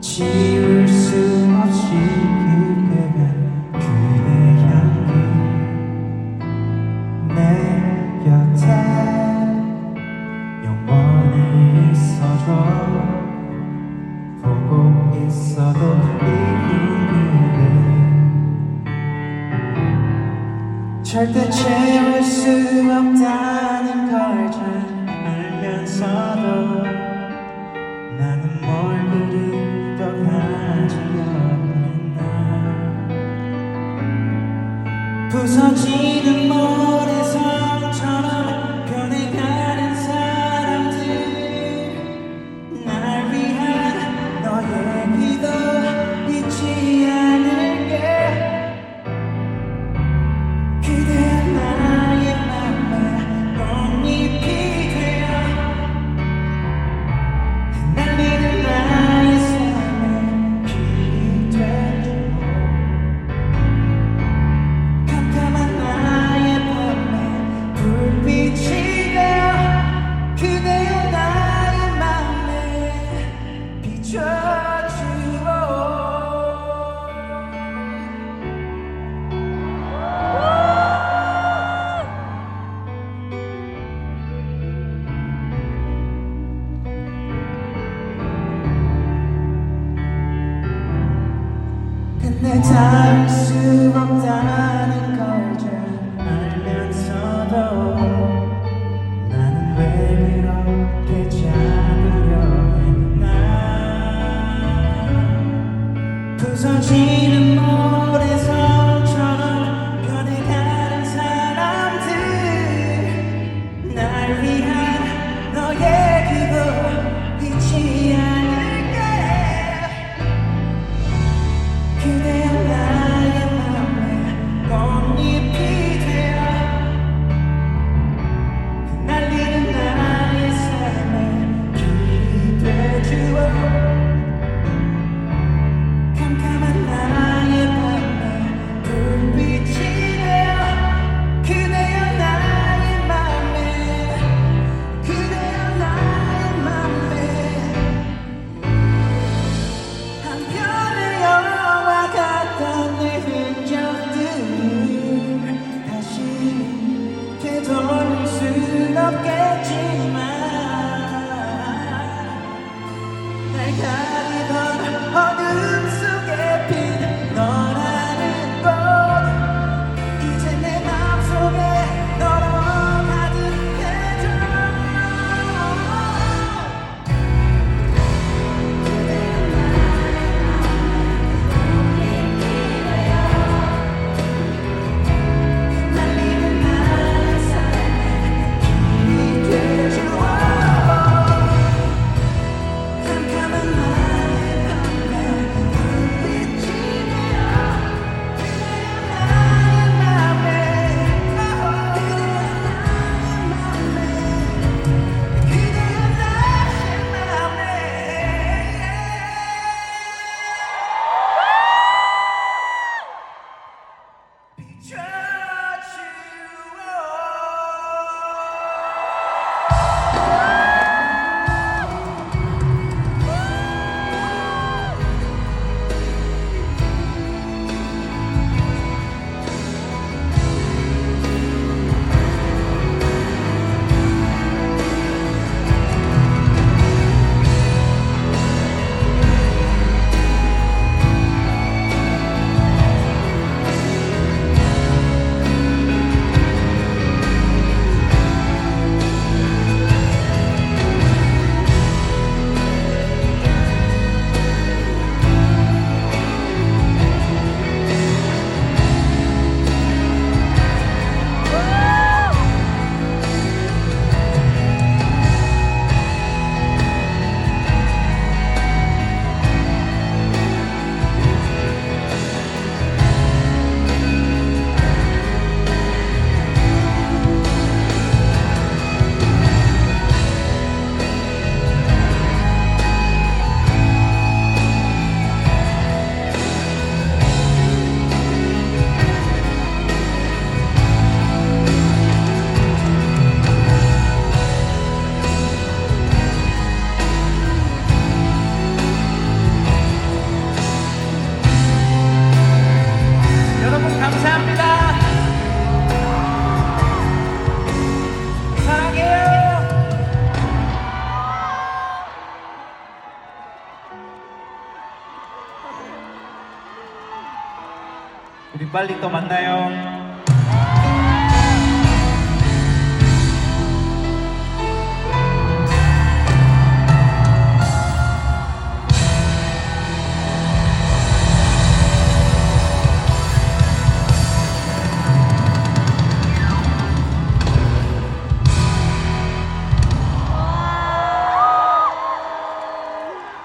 지울 수 없이 길게 맨 그대 향기 내 곁에 영원히 있어줘. 보고 있어도 이 그대 절대 채울 수 없다는 걸 잘 알면서도 내 잠수 없잖아 함께 빨리 또 만나요.